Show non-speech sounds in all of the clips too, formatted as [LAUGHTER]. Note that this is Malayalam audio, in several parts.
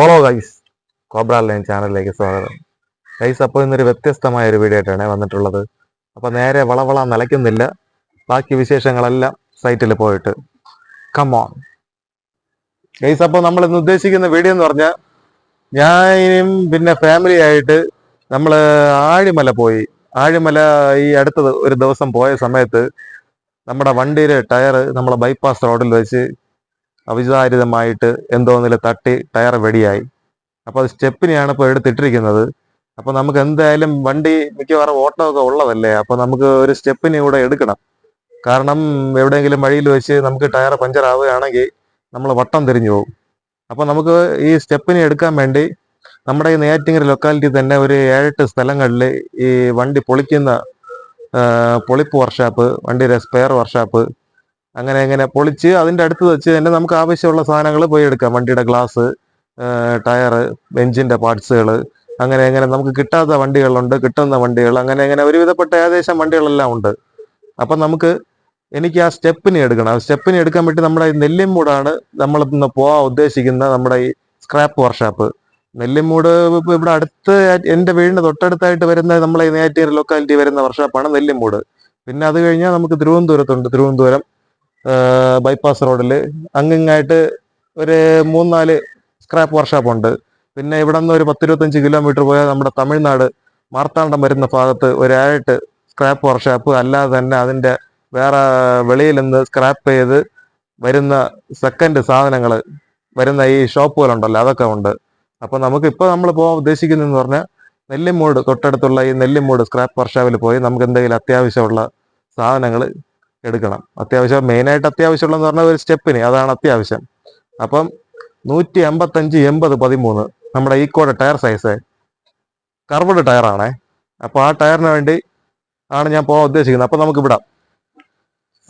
ഹലോ ഗൈസ് കോബ്ര ലൈൻ ചാനലിലേക്ക് സ്വാഗതം. ഗൈസ് അപ്പോൾ ഇന്നൊരു വ്യത്യസ്തമായ ഒരു വീഡിയോ ആയിട്ടാണ് വന്നിട്ടുള്ളത്. അപ്പോൾ നേരെ വളവള നിലയ്ക്കുന്നില്ല. ബാക്കി വിശേഷങ്ങളെല്ലാം സൈറ്റിൽ പോയിട്ട്. കമോൺ ഗൈസ് അപ്പോൾ നമ്മൾ ഇന്ന് ഉദ്ദേശിക്കുന്ന വീഡിയോ എന്ന് പറഞ്ഞാൽ ഞാനും പിന്നെ ഫാമിലി ആയിട്ട് നമ്മൾ ആഴിമല പോയി. ആഴിമല ഈ അടുത്ത ഒരു ദിവസം പോയ സമയത്ത് നമ്മുടെ വണ്ടിയിലെ ടയർ നമ്മളെ ബൈപ്പാസ് റോഡിൽ വെച്ച് അവിചാരിതമായിട്ട് എന്തോ നില തട്ടി ടയർ വെടിയായി. അപ്പോൾ അത് സ്റ്റെപ്പിനെയാണ് ഇപ്പോൾ എടുത്തിട്ടിരിക്കുന്നത്. അപ്പോൾ നമുക്ക് എന്തായാലും വണ്ടി മിക്കവാറും ഓട്ടമൊക്കെ ഉള്ളതല്ലേ? അപ്പോൾ നമുക്ക് ഒരു സ്റ്റെപ്പിനെ കൂടെ എടുക്കണം. കാരണം എവിടെയെങ്കിലും വഴിയിൽ വെച്ച് നമുക്ക് ടയർ പഞ്ചർ ആവുകയാണെങ്കിൽ നമ്മൾ വട്ടം തിരിഞ്ഞു പോകും. അപ്പോൾ നമുക്ക് ഈ സ്റ്റെപ്പിനെ എടുക്കാൻ വേണ്ടി നമ്മുടെ ഈ നെയ്യാറ്റിങ്ങര ലൊക്കാലിറ്റി തന്നെ ഒരു ഏഴെട്ട് സ്ഥലങ്ങളിൽ ഈ വണ്ടി പൊളിക്കുന്ന പൊളിപ്പ് വർക്ക്ഷോപ്പ് വണ്ടിയുടെ സ്പെയർ വർക്ക്ഷോപ്പ് അങ്ങനെ അങ്ങനെ പൊളിച്ച് അതിന്റെ അടുത്ത് വെച്ച് തന്നെ നമുക്ക് ആവശ്യമുള്ള സാധനങ്ങൾ പോയി എടുക്കാം. വണ്ടിയുടെ ഗ്ലാസ് ടയർ എഞ്ചിന്റെ പാർട്സുകൾ അങ്ങനെ അങ്ങനെ നമുക്ക് കിട്ടാത്ത വണ്ടികളുണ്ട് കിട്ടുന്ന വണ്ടികൾ. അങ്ങനെ അങ്ങനെ ഒരുവിധപ്പെട്ട ഏകദേശം വണ്ടികളെല്ലാം ഉണ്ട്. അപ്പം നമുക്ക് എനിക്ക് ആ സ്റ്റെപ്പിന് എടുക്കണം. ആ സ്റ്റെപ്പിന് എടുക്കാൻ വേണ്ടി നമ്മുടെ നെല്ലിമൂടാണ് നമ്മൾ ഇന്ന് പോകാൻ ഉദ്ദേശിക്കുന്ന നമ്മുടെ ഈ സ്ക്രാപ്പ് വർക്ക്ഷോപ്പ് നെല്ലിമൂട് ഇവിടെ അടുത്ത് എന്റെ വീടിന്റെ തൊട്ടടുത്തായിട്ട് വരുന്ന നമ്മളെ നെയ്യാറ്റിയർ ലൊക്കാലിറ്റി വരുന്ന വർക്ക്ഷോപ്പാണ് നെല്ലിമൂട്. പിന്നെ അത് കഴിഞ്ഞാൽ നമുക്ക് തിരുവനന്തപുരത്തുണ്ട്. തിരുവനന്തപുരം ബൈപ്പാസ് റോഡിൽ അങ്ങിങ്ങായിട്ട് ഒരു മൂന്നാൽ സ്ക്രാപ്പ് വർക്ക്ഷോപ്പ് ഉണ്ട്. പിന്നെ ഇവിടെ നിന്ന് ഒരു പത്തിരുപത്തഞ്ച് കിലോമീറ്റർ പോയാൽ നമ്മുടെ തമിഴ്നാട് മാർത്താണ്ഡം വരുന്ന ഭാഗത്ത് ഒരായിട്ട് സ്ക്രാപ്പ് വർക്ക്ഷോപ്പ് അല്ലാതെ തന്നെ അതിന്റെ വേറെ വെളിയിൽ നിന്ന് സ്ക്രാപ്പ് ചെയ്ത് വരുന്ന സെക്കൻഡ് സാധനങ്ങൾ വരുന്ന ഈ ഷോപ്പുകളുണ്ടല്ലോ അതൊക്കെ ഉണ്ട്. അപ്പോൾ നമുക്ക് ഇപ്പോൾ നമ്മൾ പോകാൻ ഉദ്ദേശിക്കുന്നതെന്ന് പറഞ്ഞാൽ നെല്ലിമൂട് തൊട്ടടുത്തുള്ള ഈ നെല്ലിമൂട് സ്ക്രാപ്പ് വർക്ക്ഷോപ്പിൽ പോയി നമുക്ക് എന്തെങ്കിലും അത്യാവശ്യമുള്ള സാധനങ്ങൾ എടുക്കണം. അത്യാവശ്യം മെയിനായിട്ട് അത്യാവശ്യമുള്ളതെന്ന് പറഞ്ഞാൽ ഒരു സ്റ്റെപ്പിന് അതാണ് അത്യാവശ്യം. അപ്പം നൂറ്റി അമ്പത്തഞ്ച് എൺപത് പതിമൂന്ന് നമ്മുടെ ഈക്കോടെ ടയർ സൈസ്. കർവഡ് ടയറാണേ. അപ്പോൾ ആ ടയറിന് വേണ്ടി ആണ് ഞാൻ പോകാൻ ഉദ്ദേശിക്കുന്നത്. അപ്പോൾ നമുക്ക് വിടാം.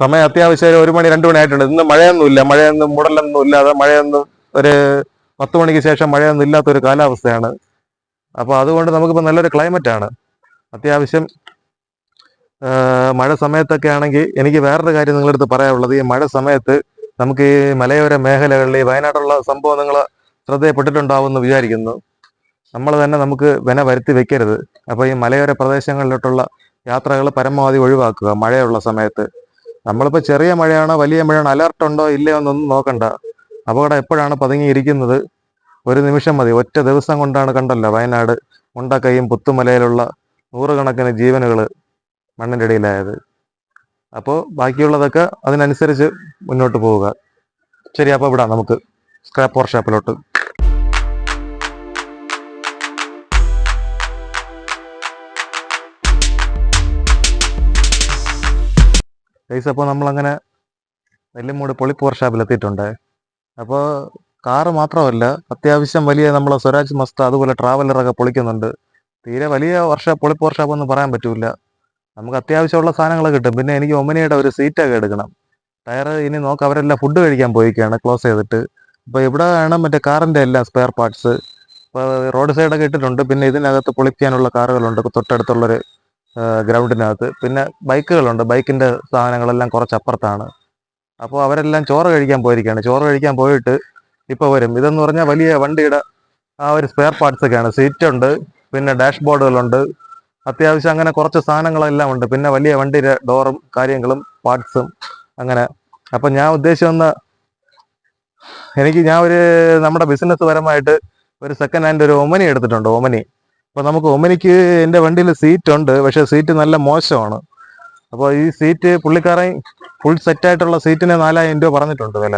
സമയം അത്യാവശ്യം ഒരു മണി രണ്ട് മണി ആയിട്ടുണ്ട്. ഇന്ന് മഴയൊന്നുമില്ല മഴയൊന്നും മുടലൊന്നും ഇല്ലാതെ മഴയൊന്നും ഒരു പത്ത് മണിക്ക് ശേഷം മഴയൊന്നും ഇല്ലാത്ത ഒരു കാലാവസ്ഥയാണ്. അപ്പോൾ അതുകൊണ്ട് നമുക്കിപ്പോൾ നല്ലൊരു ക്ലൈമറ്റ് ആണ്. അത്യാവശ്യം മഴ സമയത്തൊക്കെ ആണെങ്കിൽ എനിക്ക് വേറൊരു കാര്യം നിങ്ങളടുത്ത് പറയാനുള്ളത്. ഈ മഴ സമയത്ത് നമുക്ക് ഈ മലയോര മേഖലകളിൽ ഈ വയനാട്ടിലുള്ള സംഭവം നിങ്ങൾ ശ്രദ്ധയപ്പെട്ടിട്ടുണ്ടാവുമെന്ന് വിചാരിക്കുന്നു. നമ്മൾ തന്നെ നമുക്ക് വിന വരുത്തി വെക്കരുത്. അപ്പോൾ ഈ മലയോര പ്രദേശങ്ങളിലോട്ടുള്ള യാത്രകൾ പരമാവധി ഒഴിവാക്കുക മഴയുള്ള സമയത്ത്. നമ്മളിപ്പോൾ ചെറിയ മഴയാണോ വലിയ മഴയാണോ അലർട്ട് ഉണ്ടോ ഇല്ലയോ എന്നൊന്നും നോക്കണ്ട. അപകടം എപ്പോഴാണ് പതുങ്ങിയിരിക്കുന്നത്? ഒരു നിമിഷം മതി. ഒറ്റ ദിവസം കൊണ്ടാണ് കണ്ടല്ലോ വയനാട് മുണ്ടക്കൈയും പുത്തുമലയിലുള്ള നൂറുകണക്കിന് ജീവനുകൾ മണ്ണിന്റെ ഇടയിലായത്. അപ്പോൾ ബാക്കിയുള്ളതൊക്കെ അതിനനുസരിച്ച് മുന്നോട്ട് പോവുക. ശരി അപ്പോൾ വിടാം നമുക്ക് സ്ക്രാപ്പ് വർഷാപ്പിലോട്ട് ഗൈസ് അപ്പോൾ നമ്മളങ്ങനെ നെല്ലിമൂട് പൊളിപ്പ് വർക്ക്ഷോപ്പിൽ എത്തിയിട്ടുണ്ട് അപ്പോൾ കാറ് മാത്രമല്ല അത്യാവശ്യം വലിയ നമ്മളെ സ്വരാജ് മസ്ത അതുപോലെ ട്രാവലറൊക്കെ പൊളിക്കുന്നുണ്ട്. തീരെ വലിയ വർഷ പൊളിപ്പ് വർക്ക്ഷോപ്പ് ഒന്നും പറയാൻ പറ്റൂല. നമുക്ക് അത്യാവശ്യമുള്ള സാധനങ്ങൾ കിട്ടും. പിന്നെ എനിക്ക് ഒമനിയുടെ ഒരു സീറ്റൊക്കെ എടുക്കണം. ടയർ ഇനി നോക്ക് അവരെല്ലാം ഫുഡ് കഴിക്കാൻ പോയിക്കാണ് ക്ലോസ് ചെയ്തിട്ട്. അപ്പോൾ ഇവിടെ ആണ് മറ്റേ കാറിന്റെ എല്ലാം സ്പെയർ പാർട്സ് ഇപ്പോൾ റോഡ് സൈഡൊക്കെ ഇട്ടിട്ടുണ്ട്. പിന്നെ ഇതിനകത്ത് പൊളിക്കാനുള്ള കാറുകളുണ്ട് തൊട്ടടുത്തുള്ളൊരു ഗ്രൗണ്ടിനകത്ത് പിന്നെ ബൈക്കുകളുണ്ട് ബൈക്കിന്റെ സാധനങ്ങളെല്ലാം കുറച്ച് അപ്പുറത്താണ് അപ്പോൾ അവരെല്ലാം ചോറ് കഴിക്കാൻ പോയിരിക്കുകയാണ് ചോറ് കഴിക്കാൻ പോയിട്ട് ഇപ്പോൾ വരും. ഇതെന്ന് പറഞ്ഞാൽ വലിയ വണ്ടിയുടെ ആ ഒരു സ്പെയർ പാർട്സൊക്കെയാണ് സീറ്റ് ഉണ്ട് പിന്നെ ഡാഷ് ബോർഡുകളുണ്ട് അത്യാവശ്യം അങ്ങനെ കുറച്ച് സാധനങ്ങളെല്ലാം ഉണ്ട്. പിന്നെ വലിയ വണ്ടിയുടെ ഡോറും കാര്യങ്ങളും പാർട്സും അങ്ങനെ. അപ്പം ഞാൻ ഉദ്ദേശിക്കുന്ന എനിക്ക് ഞാൻ ഒരു നമ്മുടെ ബിസിനസ് പരമായിട്ട് ഒരു സെക്കൻഡ് ഹാൻഡ് ഒരു ഒമനി എടുത്തിട്ടുണ്ട് ഒമനി അപ്പോൾ നമുക്ക് ഒമനിക്ക് എന്റെ വണ്ടിയിൽ സീറ്റ് ഉണ്ട് പക്ഷേ സീറ്റ് നല്ല മോശമാണ്. അപ്പോൾ ഈ സീറ്റ് പുള്ളിക്കാരൻ ഫുൾ സെറ്റായിട്ടുള്ള സീറ്റിന് നാലായിരം രൂപ പറഞ്ഞിട്ടുണ്ട് വില.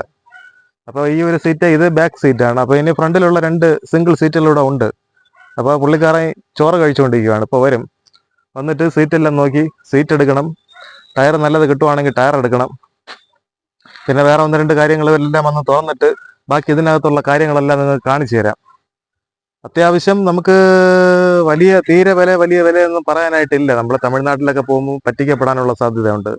അപ്പോൾ ഈ ഒരു സീറ്റ് ഇത് ബാക്ക് സീറ്റാണ് അപ്പോൾ ഇനി ഫ്രണ്ടിലുള്ള രണ്ട് സിംഗിൾ സീറ്റുകളിവിടെ ഉണ്ട്. അപ്പോൾ പുള്ളിക്കാരൻ ചോറ് കഴിച്ചുകൊണ്ടിരിക്കുകയാണ്. ഇപ്പോൾ വരും. വന്നിട്ട് സീറ്റ് എല്ലാം നോക്കി സീറ്റ് എടുക്കണം. ടയർ നല്ലത് കിട്ടുവാണെങ്കിൽ ടയർ എടുക്കണം. പിന്നെ വേറെ ഒന്ന് രണ്ട് കാര്യങ്ങൾ എല്ലാം വന്ന് തുറന്നിട്ട് ബാക്കി ഇതിനകത്തുള്ള കാര്യങ്ങളെല്ലാം നിങ്ങൾക്ക് കാണിച്ചു തരാം. അത്യാവശ്യം നമുക്ക് വലിയ തീരെ വില വലിയ വിലയൊന്നും പറയാനായിട്ടില്ല. നമ്മൾ തമിഴ്നാട്ടിലൊക്കെ പോകുമ്പോൾ പറ്റിക്കപ്പെടാനുള്ള സാധ്യതയുണ്ട്.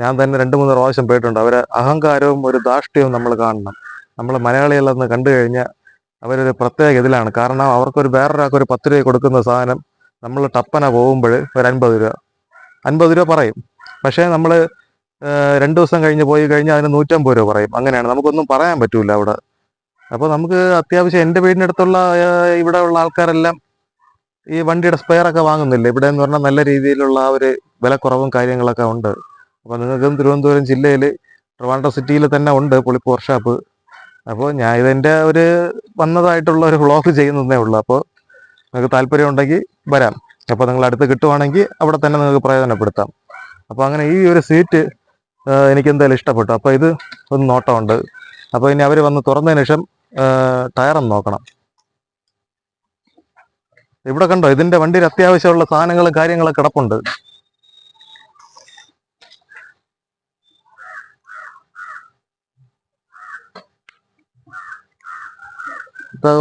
ഞാൻ തന്നെ രണ്ട് മൂന്ന് പ്രാവശ്യം പോയിട്ടുണ്ട്. അവരെ അഹങ്കാരവും ഒരു ധാഷ്ട്യവും നമ്മൾ കാണണം. നമ്മൾ മലയാളികളെന്ന് കണ്ടു കഴിഞ്ഞാൽ അവരൊരു പ്രത്യേക ഇതിലാണ്. കാരണം അവർക്കൊരു വേറൊരാൾക്ക് ഒരു പത്ത് രൂപ കൊടുക്കുന്ന സാധനം നമ്മൾ ടപ്പന പോകുമ്പോൾ ഒരു അൻപത് രൂപ. അൻപത് രൂപ പറയും. പക്ഷേ നമ്മൾ രണ്ട് ദിവസം കഴിഞ്ഞ് പോയി കഴിഞ്ഞാൽ അതിന് നൂറ്റമ്പത് രൂപ പറയും. അങ്ങനെയാണ്. നമുക്കൊന്നും പറയാൻ പറ്റൂല അവിടെ. അപ്പോൾ നമുക്ക് അത്യാവശ്യം എന്റെ വീടിനടുത്തുള്ള ഇവിടെ ഉള്ള ആൾക്കാരെല്ലാം ഈ വണ്ടിയുടെ സ്പെയറൊക്കെ വാങ്ങുന്നില്ല? ഇവിടെ എന്ന് പറഞ്ഞാൽ നല്ല രീതിയിലുള്ള ഒരു വിലക്കുറവും കാര്യങ്ങളൊക്കെ ഉണ്ട്. അപ്പോൾ നിങ്ങൾക്കും തിരുവനന്തപുരം ജില്ലയിൽ ട്രിവാൻഡ്രം സിറ്റിയിൽ തന്നെ ഉണ്ട് പുളിപ്പ് വർക്ക്ഷോപ്പ്. അപ്പോൾ ഞാൻ ഇതെന്റെ ഒരു വന്നതായിട്ടുള്ള ഒരു വ്ളോഗ് ചെയ്യുന്നതേ ഉള്ളൂ. അപ്പോൾ നിങ്ങൾക്ക് താല്പര്യം ഉണ്ടെങ്കിൽ വരാം. അപ്പോൾ നിങ്ങൾ അടുത്ത് കിട്ടുവാണെങ്കിൽ അവിടെ തന്നെ നിങ്ങൾക്ക് പ്രയോജനപ്പെടുത്താം. അപ്പോൾ അങ്ങനെ ഈ ഒരു സീറ്റ് എനിക്ക് എന്തായാലും ഇഷ്ടപ്പെട്ടു. അപ്പോൾ ഇത് ഒന്ന് നോട്ടമുണ്ട്. അപ്പോൾ ഇനി അവർ വന്ന് തുറന്നതിന് ശേഷം ടയറൊന്ന് നോക്കണം. ഇവിടെ കണ്ടോ ഇതിന്റെ വണ്ടിയിൽ അത്യാവശ്യമുള്ള സാധനങ്ങളും കാര്യങ്ങളും കിടപ്പുണ്ട്.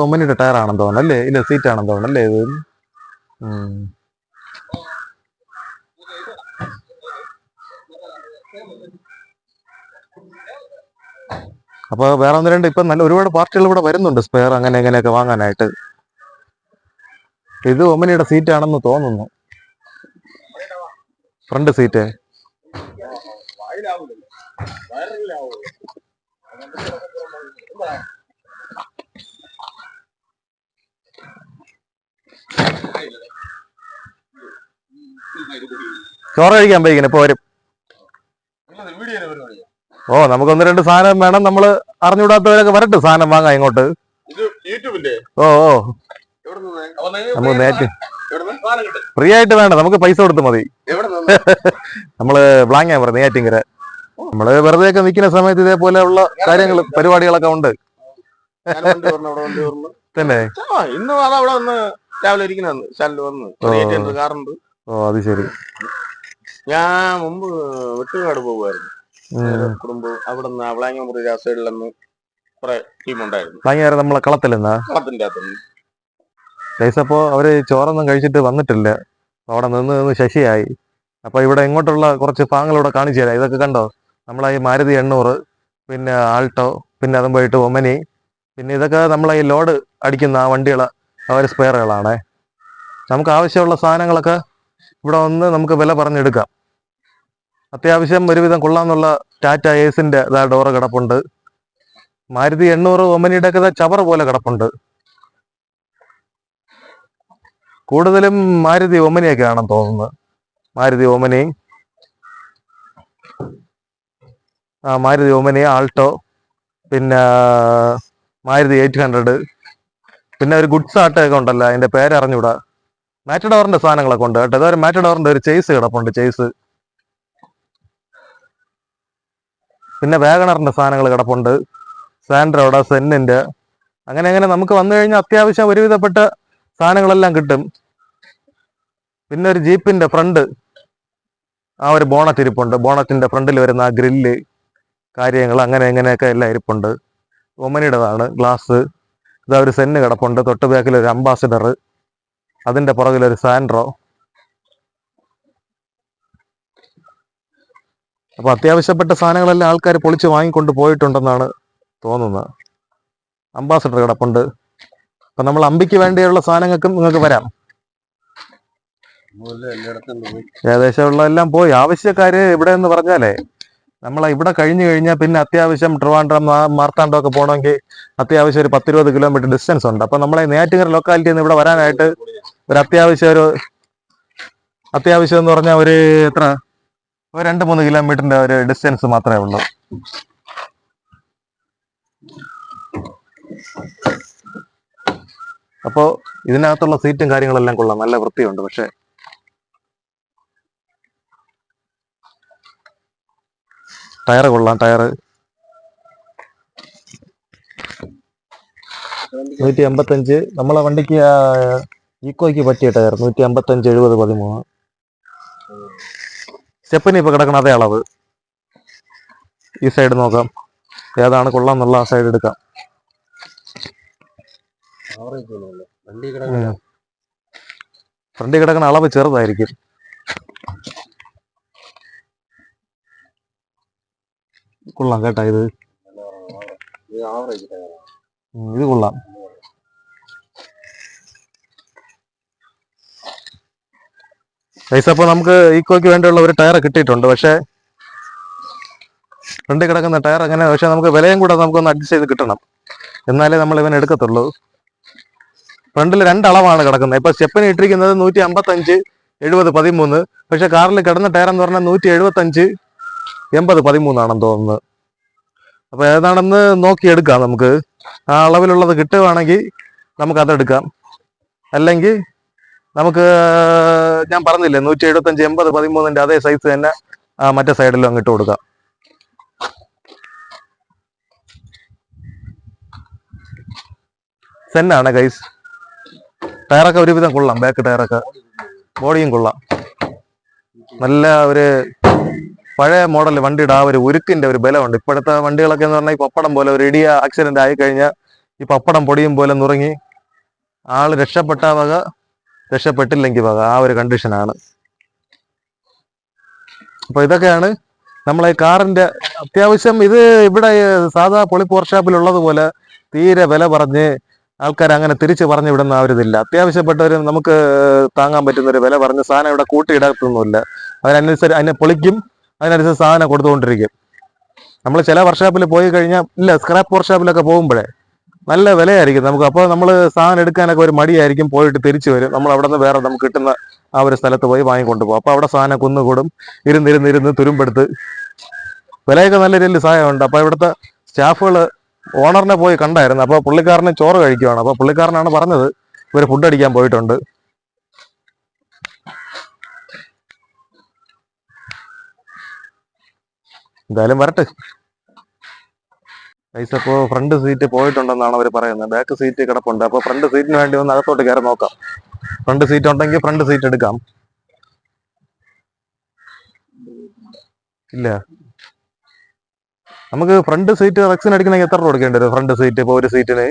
ഒമ്പനിയുടെ ടയറാണെന്ന് തോന്നുന്നു അല്ലേ? ഇല്ല സീറ്റ് ആണെന്ന് തോന്നുന്നു അല്ലേ ഇത്? ഉം. അപ്പൊ വേറെ ഒന്ന് രണ്ട് ഇപ്പൊ നല്ല ഒരുപാട് പാർട്ടികൾ ഇവിടെ വരുന്നുണ്ട്. സ്പെയർ അങ്ങനെ എങ്ങനെയൊക്കെ വാങ്ങാനായിട്ട്. ഇത് ഒമിനിയുടെ സീറ്റ് ആണെന്ന് തോന്നുന്നു. Front seat. ചോറ് കഴിക്കാൻ പോയിക്കണ ഇപ്പൊ വരും. ഓ നമുക്ക് ഒന്ന് രണ്ട് സാധനം വേണം. നമ്മൾ അറിഞ്ഞുകൂടാത്തവരൊക്കെ വരട്ടെ സാധനം വാങ്ങാം ഇങ്ങോട്ട്. ഓ ഓ. നമുക്ക് നേറ്റ് ഫ്രീ ആയിട്ട് വേണ്ട നമുക്ക് പൈസ കൊടുത്ത് മതി. [LAUGHS] നമ്മൾ ബ്ലാങ്ങാ പറഞ്ഞ നെയ്യാറ്റിങ്കര. നമ്മൾ വെറുതെ ഒക്കെ നിൽക്കുന്ന സമയത്ത് ഇതേപോലെയുള്ള കാര്യങ്ങൾ പരിപാടികളൊക്കെ ഉണ്ട്. തന്നെ. ഇന്ന് അതാ അവിടെ വന്ന് രാവിലെ ഇരിക്കുന്ന വന്ന്. കാറുണ്ട്. ഓ അത് ശരി. ഞാൻ മുമ്പ് വെട്ടുകാട് പോകുമായിരുന്നു കുടുംബം അവിടെ നിന്ന് അവളാങ്ങമുറി ആ സൈഡിൽ നിന്ന് കുറെ ബ്ലാങ്ങാര നമ്മളെ കളത്തിലെന്നാ? കളത്തിന്റെ അകത്തുനിന്ന്. അവർ ചോറൊന്നും കഴിച്ചിട്ട് വന്നിട്ടില്ല. അവിടെ നിന്ന് നിന്ന് ശശിയായി. അപ്പൊ ഇവിടെ ഇങ്ങോട്ടുള്ള കുറച്ച് ഭാഗങ്ങൾ ഇവിടെ കാണിച്ചു തരാം. ഇതൊക്കെ കണ്ടോ? നമ്മളെ ഈ മാരുതി എണ്ണൂറ് പിന്നെ ആൾട്ടോ പിന്നെ അതും പോയിട്ട് ഒമനി. പിന്നെ ഇതൊക്കെ നമ്മളെ ഈ ലോഡ് അടിക്കുന്ന ആ വണ്ടികൾ അവർ സ്പെയറുകളാണേ നമുക്ക് ആവശ്യമുള്ള സാധനങ്ങളൊക്കെ ഇവിടെ വന്ന് നമുക്ക് വില പറഞ്ഞെടുക്കാം. അത്യാവശ്യം ഒരുവിധം കൊള്ളാന്നുള്ള ടാറ്റ ഏസിന്റെ ഇതാ ഡോറ് കിടപ്പുണ്ട്. മാരുതി എണ്ണൂറ് ഒമനിയുടെ ഒക്കെ ചവർ പോലെ കിടപ്പുണ്ട്. കൂടുതലും മാരുതി ഒമനിയൊക്കെ ആണെന്ന് തോന്നുന്നത് മാരുതി ഒമനി ആ മാരുതി ഒമനി ആൾട്ടോ പിന്നെ മാരുതി എയ്റ്റ് ഹൺഡ്രഡ്. പിന്നെ ഒരു ഗുഡ്സ് ആട്ടൊക്കെ ഉണ്ടല്ലോ അതിന്റെ പേരറിഞ്ഞൂടാ. മാറ്റഡോറിന്റെ സാധനങ്ങളൊക്കെ ഉണ്ട് കേട്ടോ. ഇതൊരു മാറ്റഡോറിന്റെ ഒരു ചേസ് കിടപ്പുണ്ട് ചേസ് പിന്നെ വേഗണറിന്റെ സാധനങ്ങൾ കിടപ്പുണ്ട്. സാൻഡ്രോയുടെ സെന്നിന്റെ അങ്ങനെ അങ്ങനെ നമുക്ക് വന്നു കഴിഞ്ഞാൽ അത്യാവശ്യം ഒരുവിധപ്പെട്ട സാധനങ്ങളെല്ലാം കിട്ടും. പിന്നെ ഒരു ജീപ്പിന്റെ ഫ്രണ്ട് ആ ഒരു ബോണറ്റ് ഇരിപ്പുണ്ട്. ബോണറ്റിന്റെ ഫ്രണ്ടിൽ വരുന്ന ആ ഗ്രില്ല് കാര്യങ്ങൾ അങ്ങനെ എങ്ങനെയൊക്കെ എല്ലാം ഇരിപ്പുണ്ട്. ഒമനിയുടേതാണ് ഗ്ലാസ് ഇതാ ഒരു സെന്ന് കിടപ്പുണ്ട്. തൊട്ട് ബാക്കിൽ ഒരു അംബാസിഡർ അതിന്റെ പുറകിലൊരു സാൻഡ്രോ അപ്പൊ അത്യാവശ്യപ്പെട്ട സാധനങ്ങളെല്ലാം ആൾക്കാർ പൊളിച്ച് വാങ്ങിക്കൊണ്ട് പോയിട്ടുണ്ടെന്നാണ് തോന്നുന്നത്. അംബാസിഡർ കിടപ്പുണ്ട്. അപ്പൊ നമ്മൾ അമ്പിക്ക് വേണ്ടിയുള്ള സാധനങ്ങൾക്കും നിങ്ങൾക്ക് വരാം. ഏകദേശം ഉള്ള എല്ലാം പോയി. ആവശ്യക്കാര് ഇവിടെ എന്ന് പറഞ്ഞാലേ നമ്മളെ ഇവിടെ കഴിഞ്ഞു കഴിഞ്ഞാൽ പിന്നെ അത്യാവശ്യം ട്രിവാൻഡ്രം മാർത്താണ്ടോ മാർത്താണ്ഡം ഒക്കെ പോകണമെങ്കിൽ അത്യാവശ്യം ഒരു പത്തിരുപത് കിലോമീറ്റർ ഡിസ്റ്റൻസ് ഉണ്ട്. അപ്പൊ നമ്മളെ നെയ്യാറ്റിങ്കര ലൊക്കാലിറ്റിയിൽ നിന്ന് ഇവിടെ വരാനായിട്ട് ഒരു അത്യാവശ്യം ഒരു അത്യാവശ്യം എന്ന് പറഞ്ഞാൽ ഒരു എത്ര? ഒരു രണ്ട് മൂന്ന് കിലോമീറ്ററിന്റെ ഒരു ഡിസ്റ്റൻസ് മാത്രമേ ഉള്ളൂ. അപ്പോൾ ഇതിനകത്തുള്ള സീറ്റും കാര്യങ്ങളെല്ലാം കൊള്ളാം. നല്ല വൃത്തിയുണ്ട്. പക്ഷെ ടയർ കൊള്ളാം ടയർ നൂറ്റി എൺപത്തഞ്ച് നമ്മളെ വണ്ടിക്ക് ഈക്കോയ്ക്ക് പറ്റിയ ടയർ നൂറ്റി അമ്പത്തഞ്ച് എഴുപത് പതിമൂന്ന്. സ്റ്റെപ്പിന് ഇപ്പൊ കിടക്കണ അതേ അളവ്. ഈ സൈഡ് നോക്കാം. ഏതാണ് കൊള്ളാം എന്നുള്ള ആ സൈഡ് എടുക്കാം. വണ്ടി ഫ്രണ്ടിൽ കിടക്കുന്ന അളവ് ചെറുതായിരിക്കും. കൊള്ളാം കേട്ടാ ഇത്. ഇത് കൊള്ളാം. പൈസ അപ്പോൾ നമുക്ക് ഈക്കോയ്ക്ക് വേണ്ടിയുള്ള ഒരു ടയർ കിട്ടിയിട്ടുണ്ട്. പക്ഷേ ഫ്രണ്ടിൽ കിടക്കുന്ന ടയർ അങ്ങനെ പക്ഷെ നമുക്ക് വിലയും കൂടെ നമുക്കൊന്ന് അഡ്ജസ്റ്റ് ചെയ്ത് കിട്ടണം. എന്നാലേ നമ്മൾ ഇവൻ എടുക്കത്തുള്ളൂ. ഫ്രണ്ടിൽ രണ്ടളവാണ് കിടക്കുന്നത്. ഇപ്പൊ സ്റ്റെപ്പിന് ഇട്ടിരിക്കുന്നത് നൂറ്റി അമ്പത്തഞ്ച് എഴുപത് പതിമൂന്ന്. പക്ഷെ കാറിൽ കിടന്ന ടയർ എന്ന് പറഞ്ഞാൽ നൂറ്റി എഴുപത്തഞ്ച് എൺപത് പതിമൂന്നാണെന്ന് തോന്നുന്നത് അപ്പൊ ഏതാണെന്ന് നോക്കി എടുക്കാം നമുക്ക്. ആ അളവിലുള്ളത് കിട്ടുകയാണെങ്കിൽ നമുക്ക് അതെടുക്കാം അല്ലെങ്കിൽ നമുക്ക് ഞാൻ പറഞ്ഞില്ലേ നൂറ്റി എഴുപത്തഞ്ച് എൺപത് പതിമൂന്നിന്റെ അതേ സൈസ് തന്നെ മറ്റേ സൈഡിലും അങ്ങിട്ട് കൊടുക്കാം. സെന്നാണ് ഗൈസ് ടയറൊക്കെ ഒരുവിധം കൊള്ളാം ബാക്ക് ടയറൊക്കെ. ബോഡിയും കൊള്ളാം. നല്ല ഒരു പഴയ മോഡൽ വണ്ടിയുടെ ആ ഒരു ഉരുക്കിന്റെ ഒരു ബലമുണ്ട്. ഇപ്പോഴത്തെ വണ്ടികളൊക്കെ എന്ന് പറഞ്ഞാൽ ഈ പപ്പടം പോലെ ഒരു ഇടിയ ആക്സിഡന്റ് ആയി കഴിഞ്ഞാൽ ഈ പപ്പടം പൊടിയും പോലെ നുറങ്ങി ആൾ രക്ഷപ്പെട്ട വക രക്ഷപ്പെട്ടില്ലെങ്കിൽ വക. ആ ഒരു കണ്ടീഷനാണ് അപ്പൊ ഇതൊക്കെയാണ് നമ്മളെ കാറിന്റെ അത്യാവശ്യം ഇത് ഇവിടെ സാധാ പൊളിപ്പ് പോർഷാപ്പിൽ ഉള്ളതുപോലെ തീരെ വില പറഞ്ഞ് ആൾക്കാർ അങ്ങനെ തിരിച്ചു പറഞ്ഞു വിടുന്ന ആ ഒരു ഇതില്ല. അത്യാവശ്യപ്പെട്ടവർ നമുക്ക് താങ്ങാൻ പറ്റുന്ന ഒരു വില പറഞ്ഞ് സാധനം ഇവിടെ കൂട്ടിയിടത്തൊന്നുമില്ല. അതിനനുസരിച്ച് അതിനെ പൊളിക്കും. അതിനനുസരിച്ച് സാധനം കൊടുത്തുകൊണ്ടിരിക്കും. നമ്മൾ ചില വർക്ക്ഷോപ്പിൽ പോയി കഴിഞ്ഞാൽ ഇല്ല സ്ക്രാപ്പ് വർക്ക്ഷോപ്പിലൊക്കെ പോകുമ്പോഴേ നല്ല വിലയായിരിക്കും. നമുക്ക് അപ്പോൾ നമ്മൾ സാധനം എടുക്കാനൊക്കെ ഒരു മടിയായിരിക്കും. പോയിട്ട് തിരിച്ചു വരും. നമ്മൾ അവിടെ നിന്ന് വേറെ നമുക്ക് കിട്ടുന്ന ആ ഒരു സ്ഥലത്ത് പോയി വാങ്ങിക്കൊണ്ട് പോകും. അപ്പോൾ അവിടെ സാധനം കുന്നുകൂടും. ഇരുന്നിരുന്നിരുന്ന് തുരുമ്പെടുത്ത്. വിലയൊക്കെ നല്ല രീതിയിൽ സഹായമുണ്ട്. അപ്പോൾ ഇവിടുത്തെ സ്റ്റാഫുകൾ ഓണറിനെ പോയി കണ്ടായിരുന്നു. അപ്പോൾ പുള്ളിക്കാരന് ചോറ് കഴിക്കുവാണ്. അപ്പോൾ പുള്ളിക്കാരനാണ് പറഞ്ഞത് ഇവർ ഫുഡ് അടിക്കാൻ പോയിട്ടുണ്ട്. എന്തായാലും വരട്ടെ. പൈസ ഇപ്പോ ഫ്രണ്ട് സീറ്റ് പോയിട്ടുണ്ടെന്നാണ് അവർ പറയുന്നത്. ബാക്ക് സീറ്റ് കിടപ്പുണ്ട്. അപ്പൊ ഫ്രണ്ട് സീറ്റിന് വേണ്ടി ഒന്ന് അകത്തോട്ട് കയറി നോക്കാം. ഫ്രണ്ട് സീറ്റ് ഉണ്ടെങ്കിൽ ഫ്രണ്ട് സീറ്റ് എടുക്കാം. ഇല്ല. നമുക്ക് ഫ്രണ്ട് സീറ്റ് റെക്സിന് അടിക്കണമെങ്കിൽ എത്ര കൊടുക്കേണ്ടി വരും ഫ്രണ്ട് സീറ്റ് ഇപ്പൊ ഒരു സീറ്റിന്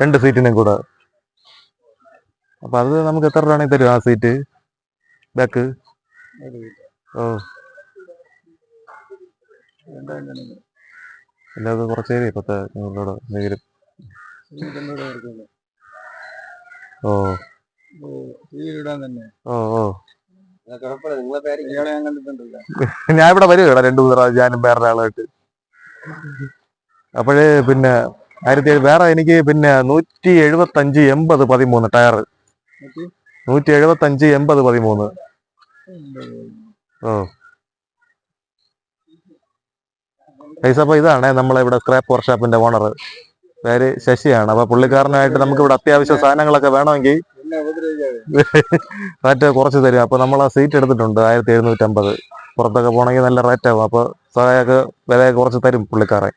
രണ്ട് സീറ്റിനും കൂടെ. അപ്പൊ അത് നമുക്ക് എത്ര രൂപയാണെങ്കിൽ തരും ആ സീറ്റ് ബാക്ക് അത് കുറച്ച് തരും ഇപ്പത്തെ എന്തെങ്കിലും? ഓ. ഓ ഓ. ഞാൻ ഇവിടെ വരുവാ രണ്ടു മൂന്ന് പ്രാവശ്യം ഞാനും വേറെ ഒരാളായിട്ട് അപ്പോഴേ പിന്നെ ആയിരത്തി ഏഴ് വേറെ എനിക്ക് പിന്നെ നൂറ്റി എഴുപത്തി അഞ്ച് എൺപത് പതിമൂന്ന് ടയർ? നൂറ്റി? എഴുപത്തി അഞ്ച് എൺപത് പതിമൂന്ന്. ഓ അപ്പോൾ അപ്പൊ ഇതാണ് നമ്മളെ ഇവിടെ സ്ക്രാപ്പ് വർക്ക്ഷോപ്പിന്റെ ഓണർ പേര് ശശിയാണ്. അപ്പൊ പുള്ളിക്കാരനായിട്ട് നമുക്ക് ഇവിടെ അത്യാവശ്യ സാധനങ്ങളൊക്കെ വേണമെങ്കിൽ റേറ്റ് കുറച്ച് തരും. അപ്പൊ നമ്മൾ ആ സീറ്റ് എടുത്തിട്ടുണ്ട് ആയിരത്തി എഴുന്നൂറ്റമ്പത്. പുറത്തൊക്കെ പോകണമെങ്കിൽ നല്ല റേറ്റ് ആവും. അപ്പൊ സഹായൊക്കെ വില കുറച്ച് തരും പുള്ളിക്കാരൻ.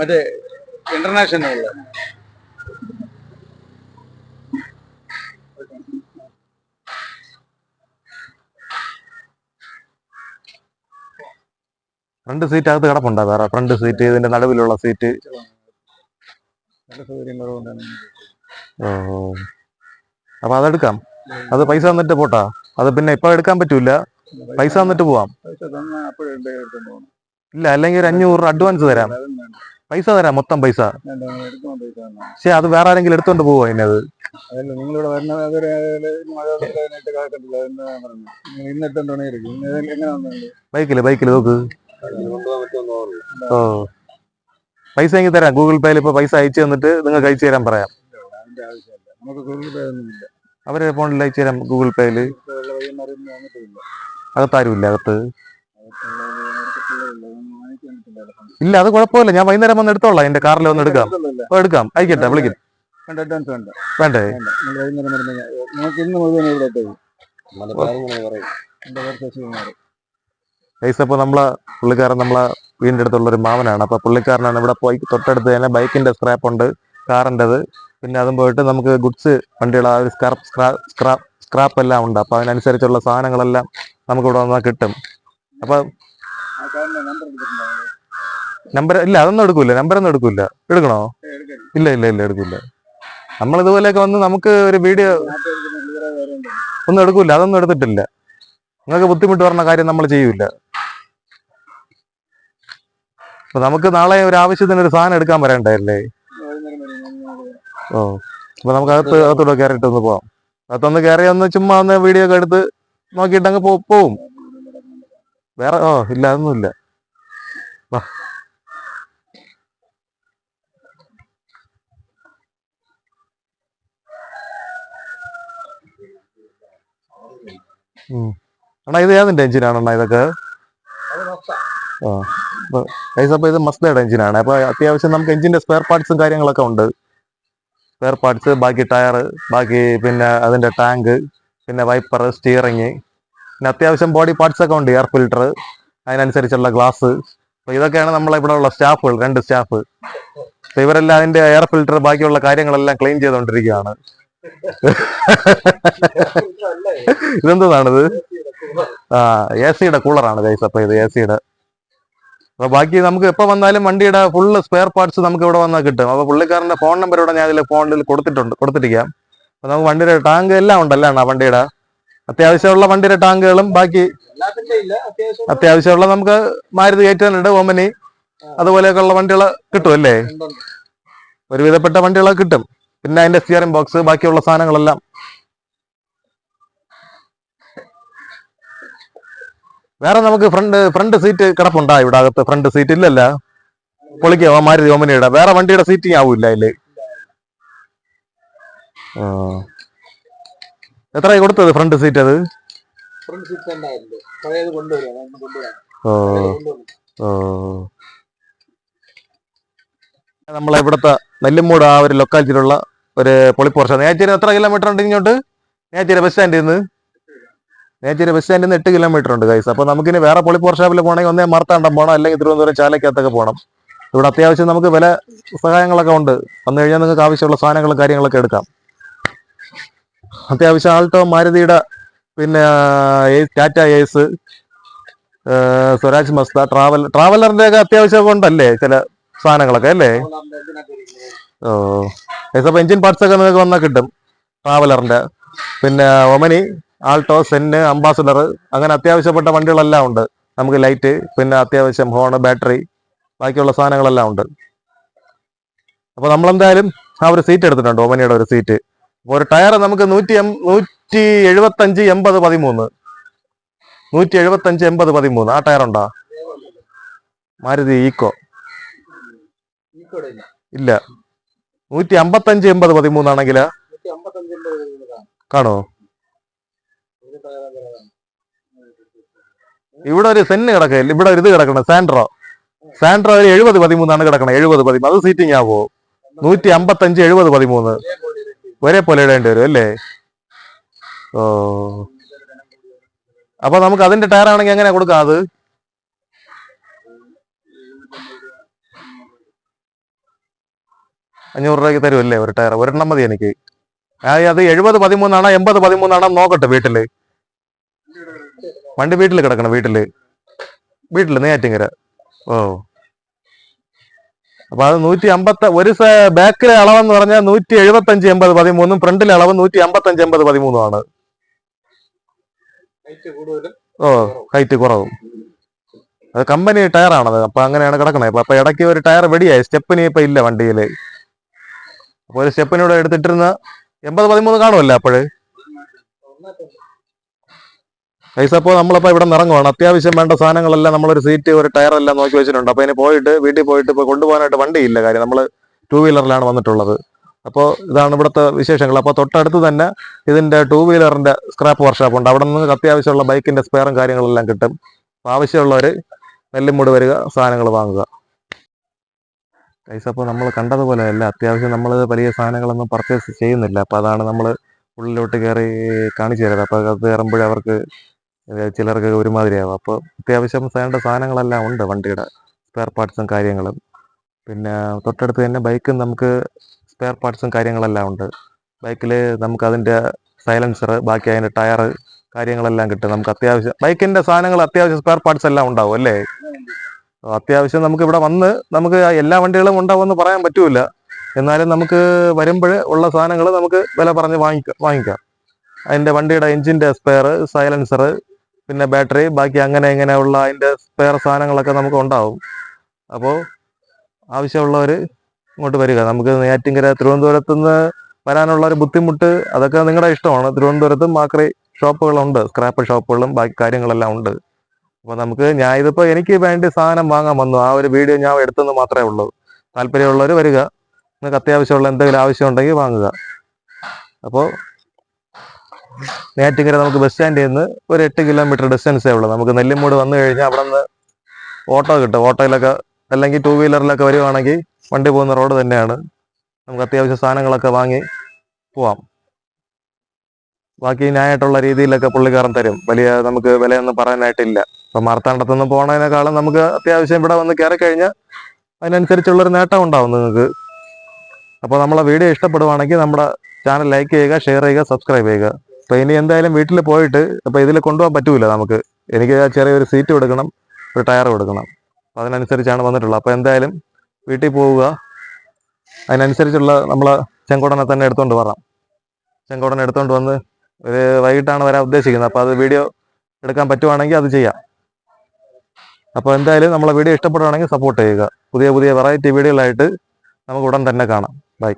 മറ്റേ ഇന്റർനാഷണൽ ഫ്രണ്ട് സീറ്റ് അകത്ത് കിടപ്പുണ്ടോ. വേറെ ഫ്രണ്ട് സീറ്റ് ഇതിന്റെ നടുവിലുള്ള സീറ്റ്. ഓ അപ്പൊ അതെടുക്കാം അത് പൈസ തന്നിട്ട് പോട്ടാ. അത് പിന്നെ ഇപ്പൊ എടുക്കാൻ പറ്റൂല. പൈസ തന്നിട്ട് പോവാം. ഇല്ല അല്ലെങ്കിൽ ഒരു അഞ്ഞൂറ് അഡ്വാൻസ് തരാം. പൈസ തരാം മൊത്തം പൈസ. പക്ഷേ അത് വേറെ ആരെങ്കിലും എടുത്തോണ്ട് പോവോ അതിനത് അത് ബൈക്കിൽ ബൈക്കിൽ നോക്ക്. ഓ പൈസ എങ്കിൽ തരാം. ഗൂഗിൾ പേയിൽ ഇപ്പൊ പൈസ അയച്ചു തന്നിട്ട് നിങ്ങൾക്ക് അയച്ചു തരാൻ പറയാം. അവരെ ഫോണിൽ അയച്ചു തരാം ഗൂഗിൾ പേയിൽ അകത്താരുമില്ല അകത്ത്. ഇല്ല അത് കുഴപ്പമില്ല. ഞാൻ വൈകുന്നേരം വന്ന് എടുത്തോളാം. എന്റെ കാറിൽ വന്ന് എടുക്കാം. എടുക്കാം. അയക്കട്ടെ വിളിക്കും. വേണ്ട നിങ്ങൾക്ക് ഇന്ന് മുഴുവൻ ഇവിടെ പൈസ ഇപ്പൊ നമ്മളെ പുള്ളിക്കാരൻ നമ്മളെ വീടിന്റെ അടുത്തുള്ള ഒരു മാമനാണ്. അപ്പൊ പുള്ളിക്കാരനാണ് ഇവിടെ പോയി തൊട്ടടുത്ത് തന്നെ ബൈക്കിന്റെ സ്ക്രാപ്പ് ഉണ്ട് കാറിന്റെത് പിന്നെ അതും പോയിട്ട് നമുക്ക് ഗുഡ്സ് വണ്ടികൾ ആ ഒരു സ്ക്രാപ്പ് സ്ക്രാപ്പ് സ്ക്രാപ്പ് എല്ലാം ഉണ്ട്. അപ്പോൾ അതിനനുസരിച്ചുള്ള സാധനങ്ങളെല്ലാം നമുക്ക് ഇവിടെ വന്നാൽ കിട്ടും. അപ്പൊ നമ്പർ ഇല്ല അതൊന്നും എടുക്കൂല. നമ്പർ ഒന്നും എടുക്കൂല. എടുക്കണോ? ഇല്ല ഇല്ല ഇല്ല എടുക്കൂല. നമ്മൾ ഇതുപോലെയൊക്കെ വന്ന് നമുക്ക് ഒരു വീഡിയോ ഒന്നും എടുക്കൂല. അതൊന്നും എടുത്തിട്ടില്ല. നിങ്ങൾക്ക് ബുദ്ധിമുട്ട് പറഞ്ഞ കാര്യം നമ്മൾ ചെയ്യൂല. അപ്പൊ നമുക്ക് നാളെ ഒരു ആവശ്യത്തിന് ഒരു സാധനം എടുക്കാൻ വരണ്ടല്ലേ. ഓ അപ്പൊ നമുക്ക് അകത്ത് അകത്തൂടെ കയറിയിട്ട് ഒന്ന് പോവാം. അകത്തൊന്ന് കയറി ഒന്ന് ചുമ്മാ ഒന്ന് വീഡിയോ ഒക്കെ എടുത്ത് നോക്കിയിട്ട് അങ്ങ് പോവും. വേറെ ഓ ഇല്ല അതൊന്നുമില്ല. വാ. ഉം. അണ്ണാ ഇത് ഏതിന്റെ എഞ്ചിനാണ് അണ്ണാ ഇതൊക്കെ? ആ അപ്പോൾ ഇത് മസ്തയുടെ എഞ്ചിനാണ് അപ്പോൾ അത്യാവശ്യം നമുക്ക് എഞ്ചിന്റെ സ്പെയർ പാർട്സും കാര്യങ്ങളൊക്കെ ഉണ്ട്. സ്പെയർ പാർട്സ് ബാക്കി ടയർ ബാക്കി പിന്നെ അതിന്റെ ടാങ്ക് പിന്നെ വൈപ്പർ സ്റ്റിയറിങ് പിന്നെ അത്യാവശ്യം ബോഡി പാർട്സ് ഒക്കെ ഉണ്ട് എയർ ഫിൽട്ടർ അതിനനുസരിച്ചുള്ള ഗ്ലാസ് അപ്പോൾ ഇതൊക്കെയാണ് നമ്മളെ ഇവിടെ ഉള്ള സ്റ്റാഫുകൾ രണ്ട് സ്റ്റാഫ് അപ്പോൾ ഇവരെല്ലാം അതിന്റെ എയർ ഫിൽട്ടർ ബാക്കിയുള്ള കാര്യങ്ങളെല്ലാം ക്ലീൻ ചെയ്തുകൊണ്ടിരിക്കുകയാണ് [LAUGHS] ഇതെന്താണിത് എ സിയുടെ കൂളറാണ് ഗൈസ് അപ്പൊ ഇത് എ സിയുടെ അപ്പൊ ബാക്കി നമുക്ക് എപ്പോ വന്നാലും വണ്ടിയുടെ ഫുള്ള് സ്പെയർ പാർട്സ് നമുക്ക് ഇവിടെ വന്നാൽ കിട്ടും. അപ്പൊ പുള്ളിക്കാരന്റെ ഫോൺ നമ്പർ ഇവിടെ ഞാൻ ഇതിൽ ഫോണിൽ കൊടുത്തിട്ടുണ്ട് കൊടുത്തിരിക്കാം. അപ്പൊ നമുക്ക് വണ്ടിയുടെ ടാങ്ക് എല്ലാം ഉണ്ടല്ലാണ് ആ വണ്ടിയുടെ? അത്യാവശ്യമുള്ള വണ്ടിയുടെ ടാങ്കുകളും ബാക്കി അത്യാവശ്യമുള്ള നമുക്ക് മാരുതി കയറ്റാനുണ്ട് ഓമനി അതുപോലെയൊക്കെ ഉള്ള വണ്ടികൾ കിട്ടും അല്ലേ? ഒരുവിധപ്പെട്ട വണ്ടികളൊക്കെ കിട്ടും. പിന്നെ അതിന്റെ സ്റ്റിയറിംഗ് ബോക്സ് ബാക്കിയുള്ള സാധനങ്ങളെല്ലാം വേറെ നമുക്ക് ഫ്രണ്ട് ഫ്രണ്ട് സീറ്റ് കിടപ്പുണ്ടാ ഇവിടെ അകത്ത് ഫ്രണ്ട് സീറ്റ് ഇല്ലല്ല. പൊളിക്കോ മാരുതി ഓമനിയുടെ വേറെ വണ്ടിയുടെ സീറ്റിംഗ് ആവൂല അതിൽ. എത്ര എത്രയായി കൊടുത്തത് ഫ്രണ്ട് സീറ്റ് അത്? നമ്മളെ ഇവിടുത്തെ നെല്ലുമൂട് ആ ഒരു ലൊക്കാലിറ്റിയിലുള്ള ഒരു പൊളിപ്പോർച്ച നേച്ചേരി എത്ര കിലോമീറ്റർ ഉണ്ട് ഇങ്ങോട്ട്? നേച്ചേരി ബസ് സ്റ്റാൻഡിൽ നിന്ന് നേച്ചേരി ബസ് സ്റ്റാൻഡിൽ നിന്ന് എട്ട് കിലോമീറ്റർ ഉണ്ട് കൈസ് അപ്പോൾ നമുക്കിനി വേറെ പൊളിപ്പോർ ഷാപ്പിൽ പോകണമെങ്കിൽ ഒന്നേ മർത്താണ്ടം പോകണം അല്ലെങ്കിൽ തിരുവനന്തപുരം ചാലക്കകത്തൊക്കെ പോകണം ഇവിടെ അത്യാവശ്യം നമുക്ക് വില സഹായങ്ങളൊക്കെ ഉണ്ട്. വന്നു കഴിഞ്ഞാൽ നിങ്ങൾക്ക് ആവശ്യമുള്ള സാധനങ്ങളും കാര്യങ്ങളൊക്കെ എടുക്കാം. അത്യാവശ്യം ആൾട്ടോ മാരുതിയുടെ പിന്നെ Tata Ace Swaraj Mazda travel ട്രാവലറിന്റെ ഒക്കെ അത്യാവശ്യം ഉണ്ടല്ലേ ചില സാധനങ്ങളൊക്കെ അല്ലേ? ഓ ഇതിനകത്ത് അപ്പം എഞ്ചിൻ പാർട്സ് ഒക്കെ നിങ്ങൾക്ക് വന്നാൽ കിട്ടും ട്രാവലറിന്റെ. പിന്നെ ഒമനി ആൾട്ടോ സെന്ന് അംബാസഡർ അങ്ങനെ അത്യാവശ്യപ്പെട്ട വണ്ടികളെല്ലാം ഉണ്ട്. നമുക്ക് ലൈറ്റ് പിന്നെ അത്യാവശ്യം ഹോൺ ബാറ്ററി ബാക്കിയുള്ള സാധനങ്ങളെല്ലാം ഉണ്ട്. അപ്പൊ നമ്മളെന്തായാലും ആ ഒരു സീറ്റ് എടുത്തിട്ടുണ്ട് ഒമനിയുടെ ഒരു സീറ്റ് ഒരു ടയർ നമുക്ക് നൂറ്റി എം നൂറ്റി എഴുപത്തഞ്ച് എൺപത് പതിമൂന്ന്. നൂറ്റി എഴുപത്തഞ്ച് എൺപത് പതിമൂന്ന്. ആ ടയർ ഉണ്ടോ? മാരുതി ഈക്കോ. ഇല്ല. നൂറ്റി അമ്പത്തഞ്ച് എൺപത് പതിമൂന്നാണെങ്കിൽ നൂറ്റി അമ്പത്തഞ്ചിന്റെ ഒരു ഇത് കാണും. കാണോ ഒരു ടയർ അങ്ങനെ കാണും. ഇവിടെ ഒരു സെന്ന് കിടക്കില്ല ഇവിടെ ഒരു ഇത് കിടക്കണം സാൻഡ്രോ സാൻഡ്രോ ഒരു എഴുപത് പതിമൂന്നാണ് കിടക്കണം എഴുപത് പതിമൂന്ന്. അത് സീറ്റിംഗ് ആവോ? നൂറ്റി അമ്പത്തഞ്ച് എഴുപത് പതിമൂന്ന്. ഒരേ പോലെ ഇടേണ്ടി വരും അല്ലേ? ഓ. അപ്പൊ നമുക്ക് അതിന്റെ ടയർ ആണെങ്കിൽ എങ്ങനെ കൊടുക്കാം അത്? അഞ്ഞൂറ് രൂപയ്ക്ക് തരുമല്ലേ ഒരു ടയർ ഒരെണ്ണം മതി എനിക്ക്. അത് എഴുപത് പതിമൂന്നാണോ എൺപത് പതിമൂന്നാണോ നോക്കട്ടെ വീട്ടിൽ. വണ്ടി വീട്ടിൽ കിടക്കണം വീട്ടിൽ വീട്ടിൽ നെയ്യാറ്റിങ്കര. ഓ. അപ്പൊ അത് നൂറ്റി അമ്പത്ത ഒരു ബാക്കിലെ അളവെന്ന് പറഞ്ഞാൽ നൂറ്റി എഴുപത്തി അഞ്ച് എൺപത് പതിമൂന്നും ഫ്രണ്ടിലെ അളവ് നൂറ്റി അമ്പത്തി അഞ്ച് എൺപത് പതിമൂന്നും ആണ്. ഓ ഹൈറ്റ് കുറവും. അത് കമ്പനി ടയറാണത് അപ്പൊ അങ്ങനെയാണ് കിടക്കണേ. അപ്പൊ ഇടയ്ക്ക് ഒരു ടയർ വെടിയായി സ്റ്റെപ്പിന് ഇപ്പൊ ഇല്ല വണ്ടിയിൽ. അപ്പൊ ഒരു സ്റ്റെപ്പിനൂടെ എടുത്തിട്ടിരുന്ന എൺപത് പതിമൂന്ന് കാണുമല്ലോ അപ്പോഴ്. പൈസ അപ്പോൾ നമ്മളിപ്പോ ഇവിടെ ഇറങ്ങുവാണ് അത്യാവശ്യം വേണ്ട സാധനങ്ങളെല്ലാം നമ്മളൊരു സീറ്റ് ഒരു ടയർ എല്ലാം നോക്കി വെച്ചിട്ടുണ്ട്. അപ്പോൾ അതിന് പോയിട്ട് വീട്ടിൽ പോയിട്ട് ഇപ്പൊ കൊണ്ടുപോകാനായിട്ട് വണ്ടിയില്ല കാര്യം. നമ്മൾ ടൂ വീലറിലാണ് വന്നിട്ടുള്ളത്. അപ്പോൾ ഇതാണ് ഇവിടുത്തെ വിശേഷങ്ങൾ. അപ്പോൾ തൊട്ടടുത്ത് തന്നെ ഇതിന്റെ ടൂ വീലറിന്റെ സ്ക്രാപ്പ് വർക്ക്ഷോപ്പ് ഉണ്ട്. അവിടെ നിന്ന് അത്യാവശ്യമുള്ള ബൈക്കിന്റെ സ്പെയറും കാര്യങ്ങളെല്ലാം കിട്ടും. അപ്പോൾ ആവശ്യമുള്ളവർ നെല്ലിമൂട് വരിക സാധനങ്ങൾ വാങ്ങുക. പൈസ അപ്പോൾ നമ്മൾ കണ്ടതുപോലെ അല്ല അത്യാവശ്യം നമ്മൾ വലിയ സാധനങ്ങളൊന്നും പർച്ചേസ് ചെയ്യുന്നില്ല. അപ്പോൾ അതാണ് നമ്മൾ ഉള്ളിലോട്ട് കയറി കാണിച്ചു തരുന്നത്. അപ്പോൾ അത് കയറുമ്പോഴേ അവർക്ക് ചിലർക്ക് ഒരുമാതിരിയാവും. അപ്പോൾ അത്യാവശ്യം വേണ്ട സാധനങ്ങളെല്ലാം ഉണ്ട് വണ്ടിയുടെ സ്പെയർ പാർട്സും കാര്യങ്ങളും. പിന്നെ തൊട്ടടുത്ത് തന്നെ ബൈക്കും നമുക്ക് സ്പെയർ പാർട്സും കാര്യങ്ങളെല്ലാം ഉണ്ട്. ബൈക്കിൽ നമുക്ക് അതിന്റെ സൈലൻസർ ബാക്കി അതിന്റെ ടയർ കാര്യങ്ങളെല്ലാം കിട്ടും. നമുക്ക് അത്യാവശ്യം ബൈക്കിന്റെ സാധനങ്ങൾ അത്യാവശ്യം സ്പെയർ പാർട്സ് എല്ലാം ഉണ്ടാവും അല്ലേ? അത്യാവശ്യം നമുക്ക് ഇവിടെ വന്ന് നമുക്ക് എല്ലാ വണ്ടികളും ഉണ്ടാവുമെന്ന് പറയാൻ പറ്റൂല. എന്നാലും നമുക്ക് വരുമ്പോൾ ഉള്ള സാധനങ്ങൾ നമുക്ക് വില പറഞ്ഞ് വാങ്ങിക്കാം വാങ്ങിക്കാം. അതിന്റെ വണ്ടിയുടെ എഞ്ചിന്റെ സ്പെയർ സൈലൻസർ പിന്നെ ബാറ്ററി ബാക്കി അങ്ങനെ ഇങ്ങനെയുള്ള അതിന്റെ സ്പെയർ സാധനങ്ങളൊക്കെ നമുക്ക് ഉണ്ടാവും. അപ്പോൾ ആവശ്യമുള്ളവർ ഇങ്ങോട്ട് വരിക. നമുക്ക് നെയ്യാറ്റിങ്കര തിരുവനന്തപുരത്ത് നിന്ന് വരാനുള്ള ഒരു ബുദ്ധിമുട്ട് അതൊക്കെ നിങ്ങളുടെ ഇഷ്ടമാണ്. തിരുവനന്തപുരത്ത് മാക്രി ഷോപ്പുകളുണ്ട്. സ്ക്രാപ്പ് ഷോപ്പുകളും ബാക്കി കാര്യങ്ങളെല്ലാം ഉണ്ട്. അപ്പോൾ നമുക്ക് ഞാൻ ഇതിപ്പോൾ എനിക്ക് വേണ്ടി സാധനം വാങ്ങാൻ വന്നു. ആ ഒരു വീഡിയോ ഞാൻ എടുത്തെന്ന് മാത്രമേ ഉള്ളൂ. താല്പര്യമുള്ളവർ വരിക. നിങ്ങൾക്ക് അത്യാവശ്യമുള്ള എന്തെങ്കിലും ആവശ്യമുണ്ടെങ്കിൽ വാങ്ങുക. അപ്പോൾ നേറ്റിങ്ങര നമുക്ക് ബസ് സ്റ്റാൻഡിൽ നിന്ന് ഒരു എട്ട് കിലോമീറ്റർ ഡിസ്റ്റൻസേ ഉള്ളൂ. നമുക്ക് നെല്ലിമൂട് വന്നു കഴിഞ്ഞാൽ അവിടെ നിന്ന് ഓട്ടോ കിട്ടും. ഓട്ടോയിലൊക്കെ അല്ലെങ്കിൽ ടൂ വീലറിലൊക്കെ വരുവാണെങ്കിൽ വണ്ടി പോകുന്ന റോഡ് തന്നെയാണ്. നമുക്ക് അത്യാവശ്യം സാധനങ്ങളൊക്കെ വാങ്ങി പോവാം. ബാക്കി ന്യായമായിട്ടുള്ള രീതിയിലൊക്കെ പുള്ളിക്കാരൻ തരും. വലിയ നമുക്ക് വിലയൊന്നും പറയാനായിട്ടില്ല. ഇപ്പം മാർത്താണ്ടത്തുനിന്ന് പോണതിനേക്കാളും നമുക്ക് അത്യാവശ്യം ഇവിടെ വന്ന് കയറി കഴിഞ്ഞാൽ അതിനനുസരിച്ചുള്ളൊരു നേട്ടം ഉണ്ടാവും നിങ്ങൾക്ക്. അപ്പോൾ നമ്മളെ വീഡിയോ ഇഷ്ടപ്പെടുവാണെങ്കിൽ നമ്മുടെ ചാനൽ ലൈക്ക് ചെയ്യുക ഷെയർ ചെയ്യുക സബ്സ്ക്രൈബ് ചെയ്യുക. അപ്പോൾ ഇനി എന്തായാലും വീട്ടിൽ പോയിട്ട് അപ്പോൾ ഇതിൽ കൊണ്ടുപോകാൻ പറ്റൂല നമുക്ക്. എനിക്ക് ചെറിയൊരു സീറ്റ് കൊടുക്കണം ഒരു ടയർ കൊടുക്കണം. അപ്പോൾ അതിനനുസരിച്ചാണ് വന്നിട്ടുള്ളത്. അപ്പോൾ എന്തായാലും വീട്ടിൽ പോവുക. അതിനനുസരിച്ചുള്ള നമ്മളെ ചെങ്കോടനെ തന്നെ എടുത്തുകൊണ്ട് വരാം ചെങ്കോടനെ എടുത്തുകൊണ്ട് വന്ന് ഒരു വൈകിട്ടാണ് വരാൻ ഉദ്ദേശിക്കുന്നത്. അപ്പോൾ അത് വീഡിയോ എടുക്കാൻ പറ്റുവാണെങ്കിൽ അത് ചെയ്യാം. അപ്പോൾ എന്തായാലും നമ്മളെ വീഡിയോ ഇഷ്ടപ്പെടുവാണെങ്കിൽ സപ്പോർട്ട് ചെയ്യുക. പുതിയ പുതിയ വെറൈറ്റി വീഡിയോകളായിട്ട് നമുക്ക് ഉടൻ തന്നെ കാണാം. ബൈ